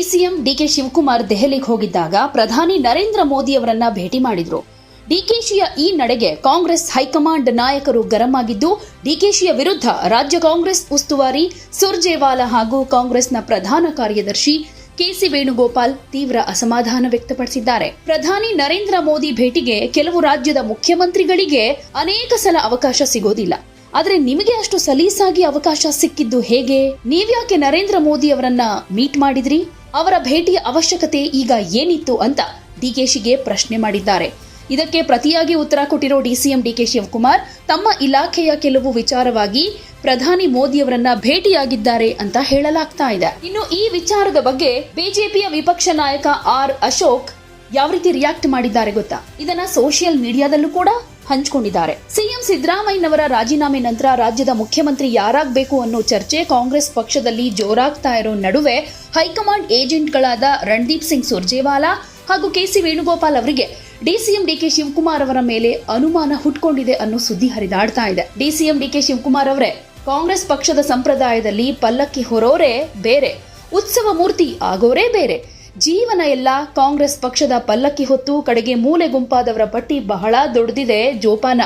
CM DK Shivakumar ದೆಹಲಿಗೆ ಹೋಗಿದ್ದಾಗ ಪ್ರಧಾನಿ ನರೇಂದ್ರ ಮೋದಿ ಅವರನ್ನ ಭೇಟಿ ಮಾಡಿದ್ರು. ಡಿಕೆಶಿಯ ಈ ನಡೆಗೆ ಕಾಂಗ್ರೆಸ್ ಹೈಕಮಾಂಡ್ ನಾಯಕರು ಗರಂ ಆಗಿದ್ದು ಡಿಕೆಶಿಯ ವಿರುದ್ಧ ರಾಜ್ಯ ಕಾಂಗ್ರೆಸ್ ಉಸ್ತುವಾರಿ ಸುರ್ಜೇವಾಲಾ ಹಾಗೂ ಕಾಂಗ್ರೆಸ್ನ ಪ್ರಧಾನ ಕಾರ್ಯದರ್ಶಿ ಕೆಸಿ ವೇಣುಗೋಪಾಲ್ ತೀವ್ರ ಅಸಮಾಧಾನ ವ್ಯಕ್ತಪಡಿಸಿದ್ದಾರೆ. ಪ್ರಧಾನಿ ನರೇಂದ್ರ ಮೋದಿ ಭೇಟಿಗೆ ಕೆಲವು ರಾಜ್ಯದ ಮುಖ್ಯಮಂತ್ರಿಗಳಿಗೆ ಅನೇಕ ಸಲ ಅವಕಾಶ ಸಿಗೋದಿಲ್ಲ. ಆದರೆ ನಿಮಗೆ ಅಷ್ಟು ಸಲೀಸಾಗಿ ಅವಕಾಶ ಸಿಕ್ಕಿದ್ದು ಹೇಗೆ? ನೀವ್ಯಾಕೆ ನರೇಂದ್ರ ಮೋದಿ ಅವರನ್ನ ಮೀಟ್ ಮಾಡಿದ್ರಿ? ಅವರ ಭೇಟಿಯ ಅವಶ್ಯಕತೆ ಈಗ ಏನಿತ್ತು ಅಂತ ಡಿಕೆಶಿಗೆ ಪ್ರಶ್ನೆ ಮಾಡಿದ್ದಾರೆ. ಇದಕ್ಕೆ ಪ್ರತಿಯಾಗಿ ಉತ್ತರ ಕೊಟ್ಟಿರೋ ಡಿಸಿಎಂ ಡಿಕೆ ಶಿವಕುಮಾರ್, ತಮ್ಮ ಇಲಾಖೆಯ ಕೆಲವು ವಿಚಾರವಾಗಿ ಪ್ರಧಾನಿ ಮೋದಿಯವರನ್ನ ಭೇಟಿಯಾಗಿದ್ದಾರೆ ಅಂತ ಹೇಳಲಾಗ್ತಾ ಇದೆ. ಇನ್ನು ಈ ವಿಚಾರದ ಬಗ್ಗೆ ಬಿಜೆಪಿಯ ವಿಪಕ್ಷ ನಾಯಕ ಆರ್ ಅಶೋಕ್ ಯಾವ ರೀತಿ ರಿಯಾಕ್ಟ್ ಮಾಡಿದ್ದಾರೆ ಗೊತ್ತಾ? ಇದನ್ನ ಸೋಷಿಯಲ್ ಮೀಡಿಯಾದಲ್ಲೂ ಕೂಡ ಹಂಚಿಕೊಂಡಿದ್ದಾರೆ. ಸಿಎಂ ಸಿದ್ದರಾಮಯ್ಯನವರ ರಾಜೀನಾಮೆ ನಂತರ ರಾಜ್ಯದ ಮುಖ್ಯಮಂತ್ರಿ ಯಾರಾಗಬೇಕು ಅನ್ನೋ ಚರ್ಚೆ ಕಾಂಗ್ರೆಸ್ ಪಕ್ಷದಲ್ಲಿ ಜೋರಾಗ್ತಾ ಇರೋ ನಡುವೆ ಹೈಕಮಾಂಡ್ ಏಜೆಂಟ್ಗಳಾದ ರಣದೀಪ್ ಸಿಂಗ್ ಸುರ್ಜೇವಾಲಾ ಹಾಗೂ ಕೆಸಿ ವೇಣುಗೋಪಾಲ್ ಅವರಿಗೆ ಡಿಸಿಎಂ ಡಿಕೆ ಶಿವಕುಮಾರ್ ಅವರ ಮೇಲೆ ಅನುಮಾನ ಹುಟ್ಕೊಂಡಿದೆ ಅನ್ನೋ ಸುದ್ದಿ ಹರಿದಾಡ್ತಾ ಇದೆ. ಡಿಸಿಎಂ ಡಿಕೆ ಶಿವಕುಮಾರ್ ಅವರೇ, ಕಾಂಗ್ರೆಸ್ ಪಕ್ಷದ ಸಂಪ್ರದಾಯದಲ್ಲಿ ಪಲ್ಲಕ್ಕಿ ಹೊರೋರೇ ಬೇರೆ, ಉತ್ಸವ ಮೂರ್ತಿ ಆಗೋರೇ ಬೇರೆ ಜೀವನ ಎಲ್ಲ ಕಾಂಗ್ರೆಸ್ ಪಕ್ಷದ ಪಲ್ಲಕ್ಕಿ ಹೊತ್ತು ಕಡೆಗೆ ಮೂಲೆ ಗುಂಪಾದವರ ಪಟ್ಟಿ ಬಹಳ ದೊಡ್ಡದಿದೆ ಜೋಪಾನ.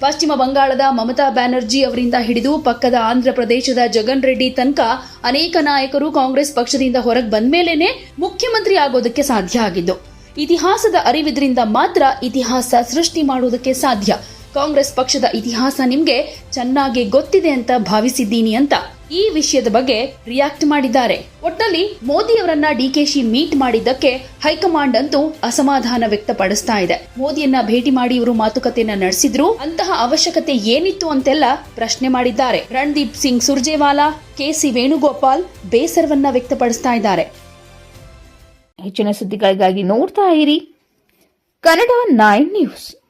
ಪಶ್ಚಿಮ ಬಂಗಾಳದ ಮಮತಾ ಬ್ಯಾನರ್ಜಿ ಅವರಿಂದ ಹಿಡಿದು ಪಕ್ಕದ ಆಂಧ್ರ ಪ್ರದೇಶದ ಜಗನ್ ರೆಡ್ಡಿ ತನಕ ಅನೇಕ ನಾಯಕರು ಕಾಂಗ್ರೆಸ್ ಪಕ್ಷದಿಂದ ಹೊರಗೆ ಬಂದ್ಮೇಲೇನೆ ಮುಖ್ಯಮಂತ್ರಿ ಆಗೋದಕ್ಕೆ ಸಾಧ್ಯ ಆಗಿದ್ದು. ಇತಿಹಾಸದ ಅರಿವಿದ್ರಿಂದ ಮಾತ್ರ ಇತಿಹಾಸ ಸೃಷ್ಟಿ ಮಾಡುವುದಕ್ಕೆ ಸಾಧ್ಯ. ಕಾಂಗ್ರೆಸ್ ಪಕ್ಷದ ಇತಿಹಾಸ ನಿಮಗೆ ಚೆನ್ನಾಗಿ ಗೊತ್ತಿದೆ ಅಂತ ಭಾವಿಸಿದ್ದೀನಿ ಅಂತ ಈ ವಿಷಯದ ಬಗ್ಗೆ ರಿಯಾಕ್ಟ್ ಮಾಡಿದ್ದಾರೆ. ಒಟ್ನಲ್ಲಿ ಮೋದಿ ಅವರನ್ನ ಡಿಕೆಶಿ ಮೀಟ್ ಮಾಡಿದ್ದಕ್ಕೆ ಹೈಕಮಾಂಡ್ ಅಂತೂ ಅಸಮಾಧಾನ ವ್ಯಕ್ತಪಡಿಸ್ತಾ ಇದೆ. ಮೋದಿಯನ್ನ ಭೇಟಿ ಮಾಡಿ ಇವರು ಮಾತುಕತೆಯನ್ನ ನಡೆಸಿದ್ರು. ಅಂತಹ ಅವಶ್ಯಕತೆ ಏನಿತ್ತು ಅಂತೆಲ್ಲ ಪ್ರಶ್ನೆ ಮಾಡಿದ್ದಾರೆ. ರಣದೀಪ್ ಸಿಂಗ್ ಸುರ್ಜೇವಾಲಾ ಕೆಸಿ ವೇಣುಗೋಪಾಲ್ ಬೇಸರವನ್ನ ವ್ಯಕ್ತಪಡಿಸ್ತಾ ಇದ್ದಾರೆ. ಹೆಚ್ಚಿನ ಸುದ್ದಿಗಳಿಗಾಗಿ ನೋಡ್ತಾ ಇರಿ. Kannada nine news.